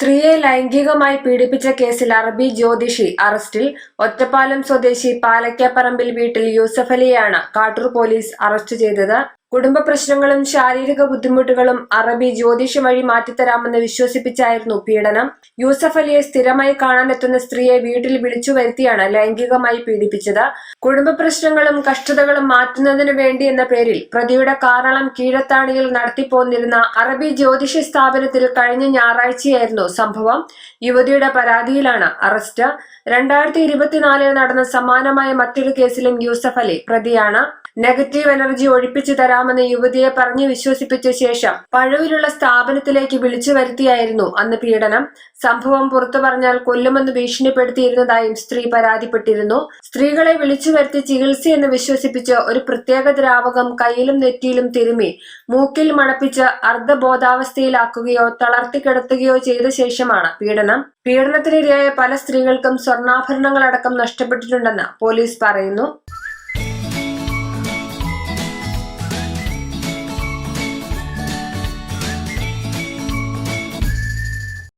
സ്ത്രീയെ ലൈംഗികമായി പീഡിപ്പിച്ച കേസിൽ അറബി ജ്യോതിഷി അറസ്റ്റിൽ ഒറ്റപ്പാലം സ്വദേശി പാലക്കാപ്പറമ്പിൽ വീട്ടിൽ യൂസഫലിയെയാണ് കാട്ടൂർ പോലീസ് അറസ്റ്റ് ചെയ്തത്. കുടുംബ പ്രശ്നങ്ങളും ശാരീരിക ബുദ്ധിമുട്ടുകളും അറബി ജ്യോതിഷം വഴി മാറ്റിത്തരാമെന്ന് വിശ്വസിപ്പിച്ചായിരുന്നു പീഡനം. യൂസഫ് അലിയെ സ്ഥിരമായി കാണാനെത്തുന്ന സ്ത്രീയെ വീട്ടിൽ വിളിച്ചു വരുത്തിയാണ് ലൈംഗികമായി പീഡിപ്പിച്ചത്. കുടുംബ പ്രശ്നങ്ങളും കഷ്ടതകളും മാറ്റുന്നതിനു വേണ്ടി എന്ന പേരിൽ പ്രതിയുടെ കാറളം കീഴത്താണിയിൽ നടത്തിപ്പോന്നിരുന്ന അറബി ജ്യോതിഷ സ്ഥാപനത്തിൽ കഴിഞ്ഞ ഞായറാഴ്ചയായിരുന്നു സംഭവം. യുവതിയുടെ പരാതിയിലാണ് അറസ്റ്റ്. രണ്ടായിരത്തി ഇരുപത്തിനാലിൽ നടന്ന സമാനമായ മറ്റൊരു കേസിലും യൂസഫ് അലി പ്രതിയാണ്. നെഗറ്റീവ് എനർജി ഒഴിപ്പിച്ചു തരാമെന്ന് യുവതിയെ പറഞ്ഞു വിശ്വസിപ്പിച്ച ശേഷം പഴവിലുള്ള സ്ഥാപനത്തിലേക്ക് വിളിച്ചു വരുത്തിയായിരുന്നു അന്ന് പീഡനം. സംഭവം പുറത്തു പറഞ്ഞാൽ കൊല്ലുമെന്ന് ഭീഷണിപ്പെടുത്തിയിരുന്നതായും സ്ത്രീ പരാതിപ്പെട്ടിരുന്നു. സ്ത്രീകളെ വിളിച്ചു വരുത്തി ചികിത്സയെന്ന് വിശ്വസിപ്പിച്ച് ഒരു പ്രത്യേക ദ്രാവകം കയ്യിലും നെറ്റിയിലും തിരുമി മൂക്കിൽ മണപ്പിച്ച് അർദ്ധബോധാവസ്ഥയിലാക്കുകയോ തളർത്തിക്കിടത്തുകയോ ചെയ്ത ശേഷമാണ് പീഡനം. പീഡനത്തിനിരയായ പല സ്ത്രീകൾക്കും സ്വർണാഭരണങ്ങളടക്കം നഷ്ടപ്പെട്ടിട്ടുണ്ടെന്ന് പോലീസ് പറയുന്നു.